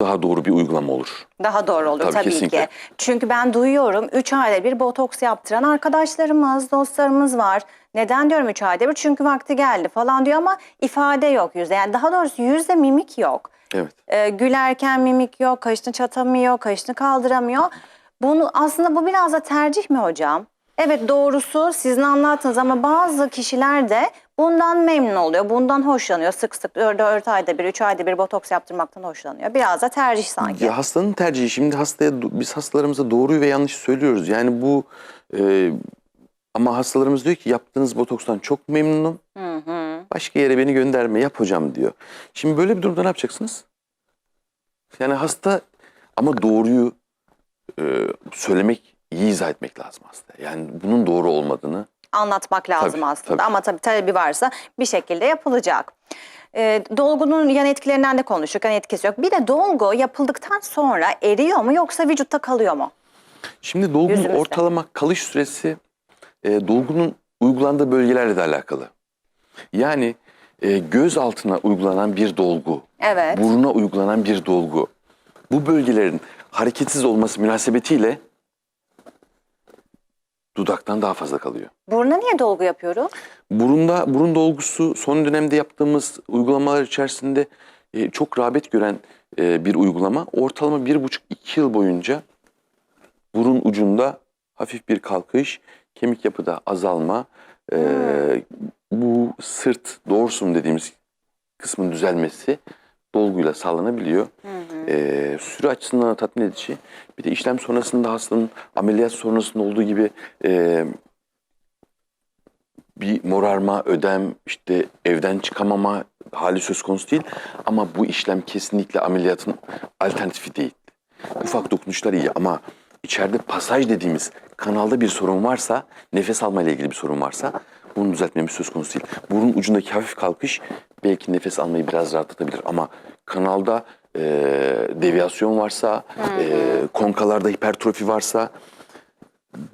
daha doğru bir uygulama olur. Daha doğru olur Tabii, tabii, kesinlikle. ki. Çünkü ben duyuyorum 3 ayda bir botoks yaptıran arkadaşlarımız, dostlarımız var. Neden diyorum 3 ayda bir? Çünkü vakti geldi falan diyor ama ifade yok yüzde. Yani daha doğrusu yüzde mimik yok. Evet. Ee, gülerken mimik yok, kaşını çatamıyor, kaşını kaldıramıyor. Bunu aslında bu biraz da tercih mi hocam? Evet doğrusu sizin anlattınız ama bazı kişiler de bundan memnun oluyor, bundan hoşlanıyor. Sık sık 4 ayda bir, 3 ayda bir botoks yaptırmaktan hoşlanıyor. Biraz da tercih sanki. Ya hastanın tercihi. Şimdi hastaya biz hastalarımıza doğruyu ve yanlışı söylüyoruz. Yani bu e, ama hastalarımız diyor ki yaptığınız botokstan çok memnunum. Hı hı. Başka yere beni gönderme yap hocam diyor. Şimdi böyle bir durumda ne yapacaksınız? Yani hasta ama doğruyu e, söylemek, iyi izah etmek lazım hasta. Yani bunun doğru olmadığını. Anlatmak lazım Tabii, aslında. tabii. Ama tabii talebi varsa bir şekilde yapılacak. Ee, dolgunun yan etkilerinden de konuştuk. Yan etkisi yok. Bir de dolgu yapıldıktan sonra eriyor mu yoksa vücutta kalıyor mu? Şimdi dolgunun Yüzümüzde. ortalama kalış süresi e, dolgunun uygulandığı bölgelerle de alakalı. Yani e, göz altına uygulanan bir dolgu, Evet. buruna uygulanan bir dolgu. Bu bölgelerin hareketsiz olması münasebetiyle dudaktan daha fazla kalıyor. Buruna niye dolgu yapıyoruz? Burunda burun dolgusu son dönemde yaptığımız uygulamalar içerisinde e, çok rağbet gören e, bir uygulama. Ortalama bir buçuk iki yıl boyunca burun ucunda hafif bir kalkış, kemik yapıda azalma, e, bu sırt dorsum dediğimiz kısmın düzelmesi dolguyla sağlanabiliyor. E, süre açısından da tatmin edici. Bir de işlem sonrasında hastanın ameliyat sonrasında olduğu gibi e, bir morarma, ödem, işte evden çıkamama hali söz konusu değil. Ama bu işlem kesinlikle ameliyatın alternatifi değil. Ufak dokunuşlar iyi ama içeride pasaj dediğimiz kanalda bir sorun varsa, nefes alma ile ilgili bir sorun varsa bunu düzeltmemiz söz konusu değil. Burun ucundaki hafif kalkış belki nefes almayı biraz rahatlatabilir ama kanalda e, deviyasyon varsa, e, konkalarda hipertrofi varsa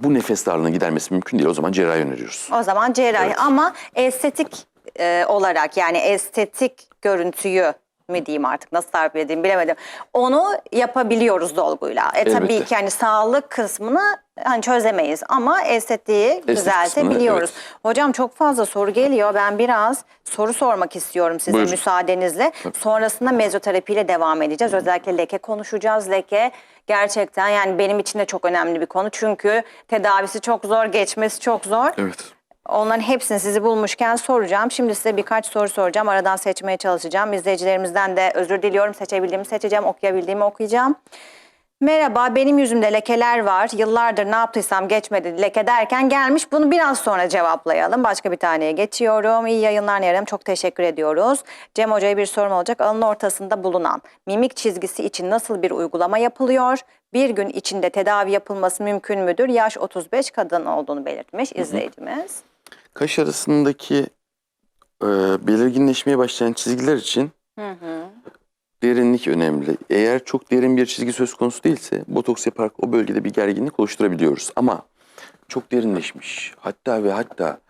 bu nefes darlığını gidermesi mümkün değil. O zaman cerrahi öneriyoruz. O zaman cerrahi Evet. ama estetik e, olarak yani estetik görüntüyü mü diyeyim artık nasıl tarif edeyim bilemedim. Onu yapabiliyoruz dolguyla. E tabii Elbette. ki yani sağlık kısmını hani çözemeyiz ama estetiği düzeltebiliyoruz. evet. Hocam çok fazla soru geliyor. Ben biraz soru sormak istiyorum size Buyurun. müsaadenizle. Sonrasında mezoterapiyle devam edeceğiz. Özellikle leke konuşacağız. Leke gerçekten yani benim için de çok önemli bir konu. Çünkü tedavisi çok zor, geçmesi çok zor. Evet. Onların hepsini sizi bulmuşken soracağım. Şimdi size birkaç soru soracağım. Aradan seçmeye çalışacağım. İzleyicilerimizden de özür diliyorum. Seçebildiğimi seçeceğim, okuyabildiğimi okuyacağım. Merhaba, benim yüzümde lekeler var. Yıllardır ne yaptıysam geçmedi leke derken gelmiş. Bunu biraz sonra cevaplayalım. Başka bir taneye geçiyorum. İyi yayınlar Nerem. Çok teşekkür ediyoruz. Cem Hoca'ya bir sorum olacak. Alın ortasında bulunan mimik çizgisi için nasıl bir uygulama yapılıyor? Bir gün içinde tedavi yapılması mümkün müdür? Yaş 35 kadın olduğunu belirtmiş izleyicimiz. Kaş arasındaki e, belirginleşmeye başlayan çizgiler için Hı hı. derinlik önemli. Eğer çok derin bir çizgi söz konusu değilse botoks yaparak o bölgede bir gerginlik oluşturabiliyoruz. Ama çok derinleşmiş hatta ve hatta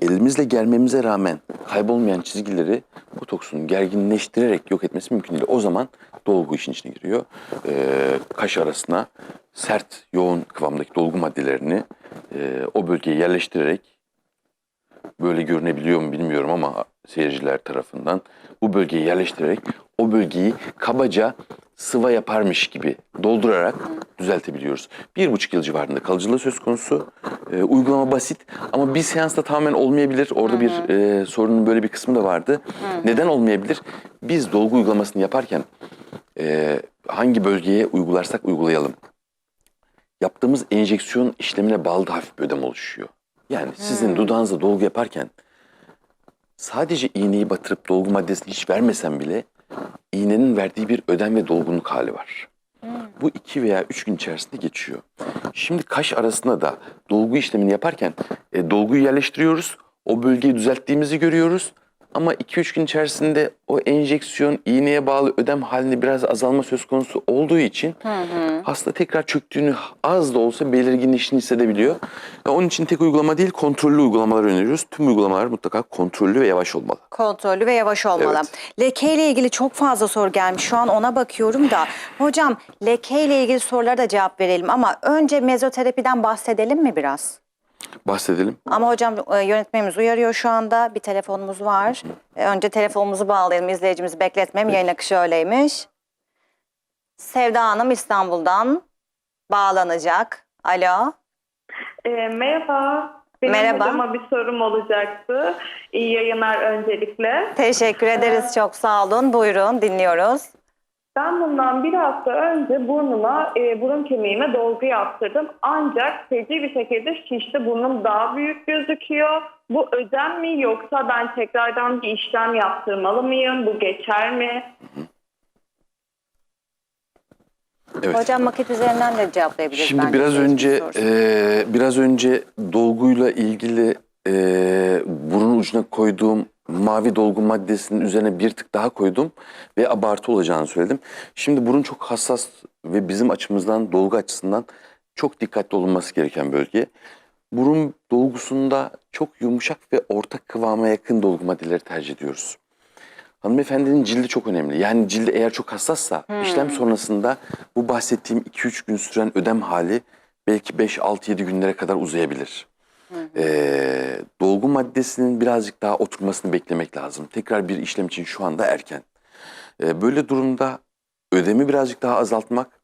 elimizle germemize rağmen kaybolmayan çizgileri botoksun gerginleştirerek yok etmesi mümkün değil. O zaman dolgu işin içine giriyor. E, kaş arasına sert, yoğun kıvamdaki dolgu maddelerini e, o bölgeye yerleştirerek böyle görünebiliyor mu bilmiyorum ama seyirciler tarafından bu bölgeyi yerleştirerek o bölgeyi kabaca sıva yaparmış gibi doldurarak düzeltebiliyoruz. Bir buçuk yıl civarında kalıcılığı söz konusu. Ee, uygulama basit ama bir seansta tamamen olmayabilir. Orada bir e, sorunun böyle bir kısmı da vardı. Neden olmayabilir? Biz dolgu uygulamasını yaparken e, hangi bölgeye uygularsak uygulayalım. Yaptığımız enjeksiyon işlemine bağlı da hafif bir ödem oluşuyor. Yani sizin dudağınıza dolgu yaparken sadece iğneyi batırıp dolgu maddesini hiç vermesem bile iğnenin verdiği bir ödem ve dolgunluk hali var. Bu iki veya üç gün içerisinde geçiyor. Şimdi kaş arasında da dolgu işlemini yaparken e, dolguyu yerleştiriyoruz. O bölgeyi düzelttiğimizi görüyoruz. Ama 2-3 gün içerisinde o enjeksiyon iğneye bağlı ödem halinde biraz azalma söz konusu olduğu için hasta tekrar çöktüğünü az da olsa belirginleştiğini hissedebiliyor. Ya onun için tek uygulama değil kontrollü uygulamalar öneriyoruz. Tüm uygulamalar mutlaka kontrollü ve yavaş olmalı. Kontrollü ve yavaş olmalı. Evet. Leke ile ilgili çok fazla soru gelmiş. Şu an ona bakıyorum da. Hocam leke ile ilgili sorulara da cevap verelim ama önce mezoterapiden bahsedelim mi biraz? Bahsedelim. Ama hocam e, yönetmenimiz uyarıyor şu anda. Bir telefonumuz var. E, Önce telefonumuzu bağlayalım. izleyicimizi bekletmem. Yayın akışı öyleymiş. Sevda Hanım İstanbul'dan bağlanacak. Alo. E, merhaba. Benim Merhaba. hocama bir sorum olacaktı. İyi yayınlar öncelikle. Teşekkür ederiz. Çok sağ olun. Buyurun dinliyoruz. Ben bundan bir hafta önce burnuma, e, burun kemiğime dolgu yaptırdım. Ancak feci bir şekilde şişti. Burnum daha büyük gözüküyor. Bu ödem mi yoksa ben tekrardan bir işlem yaptırmalı mıyım? Bu geçer mi? Evet. Hocam maket üzerinden de cevaplayabiliriz. Şimdi bence biraz önce e, biraz önce dolguyla ilgili e, burun ucuna koyduğum mavi dolgu maddesinin üzerine bir tık daha koydum ve abartı olacağını söyledim. Şimdi burun çok hassas ve bizim açımızdan dolgu açısından çok dikkatli olunması gereken bölge. Burun dolgusunda çok yumuşak ve orta kıvama yakın dolgu maddeleri tercih ediyoruz. Hanımefendinin cildi çok önemli. Yani cildi eğer çok hassassa işlem sonrasında bu bahsettiğim 2-3 gün süren ödem hali belki 5-6-7 günlere kadar uzayabilir. Ee, dolgu maddesinin birazcık daha oturmasını beklemek lazım. Tekrar bir işlem için şu anda erken. Ee, böyle durumda ödemi birazcık daha azaltmak,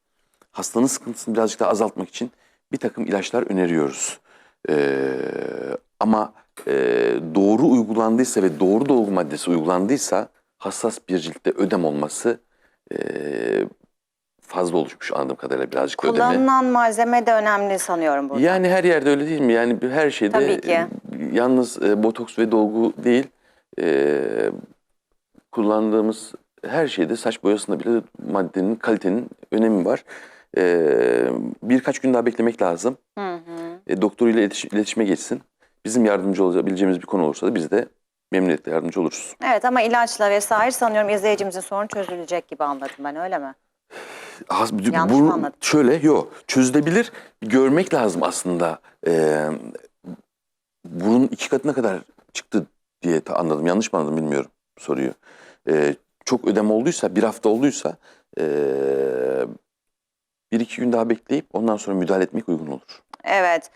hastanın sıkıntısını birazcık daha azaltmak için bir takım ilaçlar öneriyoruz. Ee, ama e, doğru uygulandıysa ve doğru dolgu maddesi uygulandıysa hassas bir ciltte ödem olması e, fazla oluşmuş anladığım kadarıyla birazcık da ödemi. Kullanılan malzeme de önemli sanıyorum burada. Yani her yerde öyle değil mi? Yani her şeyde Tabii ki. e, yalnız e, botoks ve dolgu değil e, kullandığımız her şeyde saç boyasında bile maddenin kalitenin önemi var. E, birkaç gün daha beklemek lazım. Hı hı. E, doktoruyla iletiş- iletişime geçsin. Bizim yardımcı olabileceğimiz bir konu olursa da biz de memnuniyetle yardımcı oluruz. Evet ama ilaçla vesaire sanıyorum izleyicimizin sorunu çözülecek gibi anladım ben öyle mi? Has- Yanlış bu- mı anladım? Şöyle yok çözülebilir görmek lazım aslında. Ee, burun iki katına kadar çıktı diye ta- anladım. Yanlış mı anladım bilmiyorum soruyu. Ee, çok ödem olduysa bir hafta olduysa ee, bir iki gün daha bekleyip ondan sonra müdahale etmek uygun olur. Evet.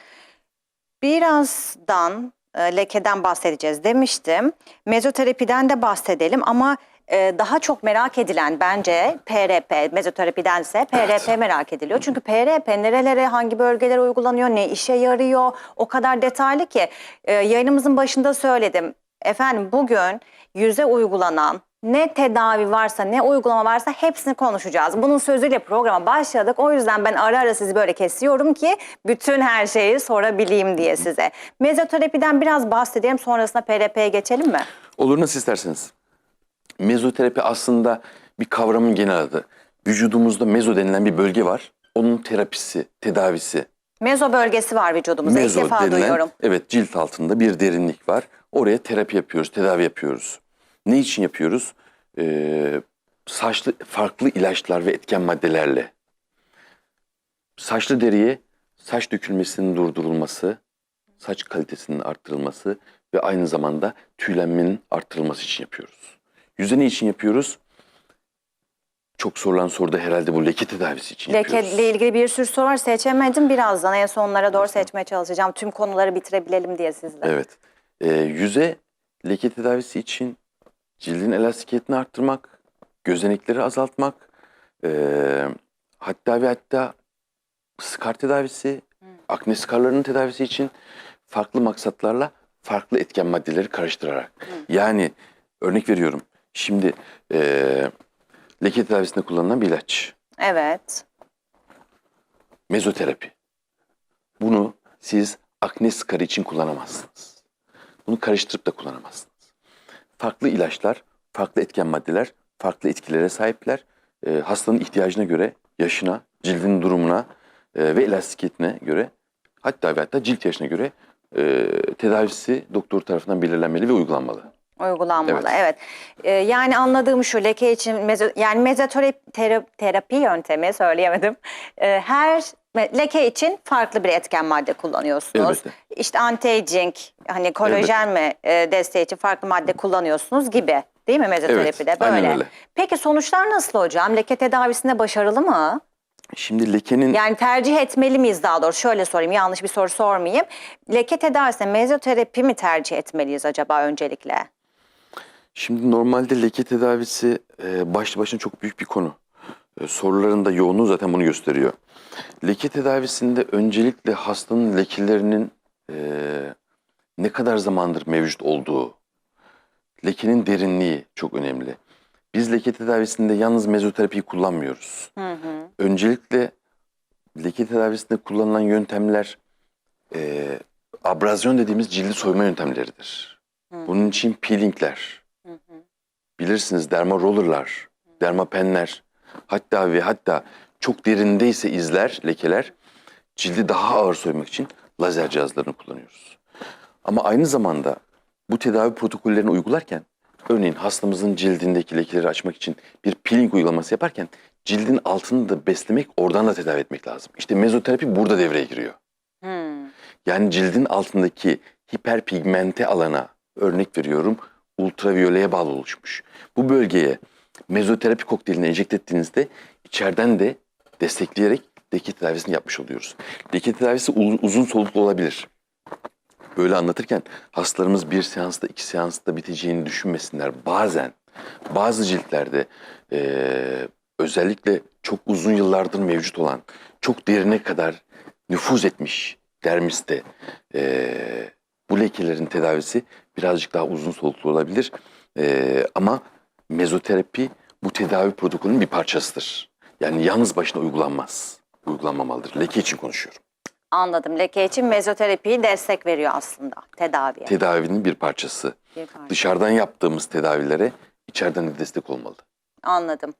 Birazdan e, lekeden bahsedeceğiz demiştim. Mezoterapiden de bahsedelim ama e, daha çok merak edilen bence PRP, mezoterapidense PRP merak ediliyor. Çünkü PRP nerelere, hangi bölgelere uygulanıyor, ne işe yarıyor o kadar detaylı ki e, yayınımızın başında söyledim. Efendim bugün yüze uygulanan ne tedavi varsa ne uygulama varsa hepsini konuşacağız. Bunun sözüyle programa başladık. O yüzden ben ara ara sizi böyle kesiyorum ki bütün her şeyi sorabileyim diye size. Mezoterapiden biraz bahsedeyim sonrasında PRP'ye geçelim mi? Olur nasıl isterseniz. Mezoterapi aslında bir kavramın genel adı. Vücudumuzda mezo denilen bir bölge var. Onun terapisi, tedavisi, Mezo bölgesi var vücudumuzda. İlk Mezo defa denilen, duyuyorum. evet cilt altında bir derinlik var. Oraya terapi yapıyoruz, tedavi yapıyoruz. Ne için yapıyoruz? Ee, saçlı farklı ilaçlar ve etken maddelerle. Saçlı deriye saç dökülmesinin durdurulması, saç kalitesinin arttırılması ve aynı zamanda tüylenmenin arttırılması için yapıyoruz. Yüze ne için yapıyoruz? Çok sorulan soruda herhalde bu leke tedavisi için yapıyoruz. Lekeyle ilgili bir sürü soru var. Seçemedim birazdan. En sonlara doğru seçmeye çalışacağım. Tüm konuları bitirebilelim diye sizle. Evet. Ee, yüze leke tedavisi için cildin elastikiyetini arttırmak, gözenekleri azaltmak, ee, hatta ve hatta skar tedavisi, akne skarlarının tedavisi için farklı maksatlarla farklı etken maddeleri karıştırarak. Yani örnek veriyorum. Şimdi ee, leke tedavisinde kullanılan bir ilaç. Evet. Mezoterapi. Bunu siz akne skarı için kullanamazsınız. Bunu karıştırıp da kullanamazsınız. Farklı ilaçlar, farklı etken maddeler, farklı etkilere sahipler. Ee, hastanın ihtiyacına göre, yaşına, cildin durumuna e, ve elastikiyetine göre hatta ve hatta cilt yaşına göre e, tedavisi doktor tarafından belirlenmeli ve uygulanmalı. Uygulanmalı. Evet. Evet. Ee, yani anladığım şu leke için mezo, yani mezoterapi tera- terapi yöntemi söyleyemedim. Ee, her leke için farklı bir etken madde kullanıyorsunuz. Elbette. İşte anti-aging, hani kolajen mi e, desteği için farklı madde kullanıyorsunuz gibi. Değil mi mezoterapide? Evet, Böyle. öyle. Peki sonuçlar nasıl hocam? Leke tedavisinde başarılı mı? Şimdi lekenin Yani tercih etmeli miyiz daha doğrusu? Şöyle sorayım, yanlış bir soru sormayayım. Leke tedavisinde mezoterapi mi tercih etmeliyiz acaba öncelikle? Şimdi normalde leke tedavisi e, başlı başına çok büyük bir konu. E, soruların da yoğunluğu zaten bunu gösteriyor. Leke tedavisinde öncelikle hastanın lekelerinin e, ne kadar zamandır mevcut olduğu, lekenin derinliği çok önemli. Biz leke tedavisinde yalnız mezoterapiyi kullanmıyoruz. Hı hı. Öncelikle leke tedavisinde kullanılan yöntemler e, abrazyon dediğimiz cildi soyma yöntemleridir. Bunun için peelingler, bilirsiniz derma rollerlar, dermapenler, hatta ve hatta çok derindeyse izler, lekeler cildi daha ağır soymak için lazer cihazlarını kullanıyoruz. Ama aynı zamanda bu tedavi protokollerini uygularken örneğin hastamızın cildindeki lekeleri açmak için bir peeling uygulaması yaparken cildin altını da beslemek oradan da tedavi etmek lazım. İşte mezoterapi burada devreye giriyor. Hmm. Yani cildin altındaki hiperpigmente alana örnek veriyorum ultraviyoleye bağlı oluşmuş. Bu bölgeye mezoterapi kokteylini enjekte ettiğinizde içeriden de destekleyerek leke tedavisini yapmış oluyoruz. Leke tedavisi uzun soluklu olabilir. Böyle anlatırken hastalarımız bir seansta iki seansta biteceğini düşünmesinler. Bazen bazı ciltlerde eee, özellikle çok uzun yıllardır mevcut olan çok derine kadar nüfuz etmiş dermiste eee, bu lekelerin tedavisi birazcık daha uzun soluklu olabilir. Eee, ama mezoterapi bu tedavi protokolünün bir parçasıdır. Yani yalnız başına uygulanmaz. Uygulanmamalıdır. Leke için konuşuyorum. Anladım. Leke için mezoterapiyi destek veriyor aslında tedaviye. Tedavinin bir parçası. Bir parça. Dışarıdan yaptığımız tedavilere içeriden de destek olmalı. Anladım.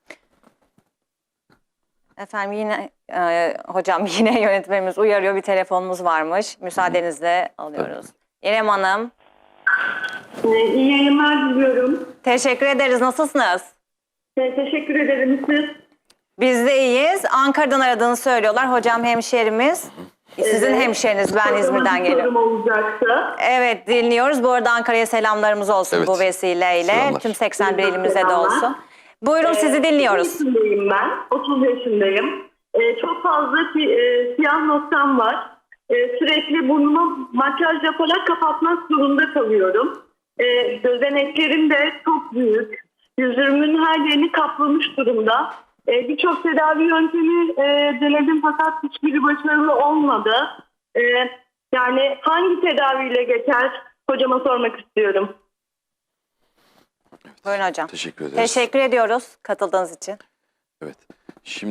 Efendim yine e, hocam yine yönetmenimiz uyarıyor bir telefonumuz varmış. Müsaadenizle alıyoruz. İrem Hanım Ee, İyi yayınlar diliyorum. teşekkür ederiz. Nasılsınız? Ee, Teşekkür ederim siz. Biz de iyiyiz. Ankara'dan aradığını söylüyorlar. Hocam hemşerimiz. Sizin Evet. hemşeriniz. Ben Sorduğum İzmir'den bir geliyorum. sorum olacaktı. Evet dinliyoruz. Bu arada Ankara'ya selamlarımız olsun Evet. bu vesileyle. Selamlar. Tüm 81 Bizden ilimize de selamlar. olsun. Buyurun sizi dinliyoruz. 30 yaşındayım ben. 30 yaşındayım. Ee, çok fazla si- e, siyah noktam var. Ee, sürekli burnumu makyaj yaparak kapatmak zorunda kalıyorum. Ee, gözeneklerim de çok büyük. Yüzümün her yerini kaplamış durumda. Ee, Birçok tedavi yöntemi e, denedim fakat hiçbiri başarılı olmadı. Ee, yani hangi tedaviyle geçer? Hocama sormak istiyorum. Buyurun hocam. Teşekkür ederiz. Teşekkür ediyoruz katıldığınız için. Evet. Şimdi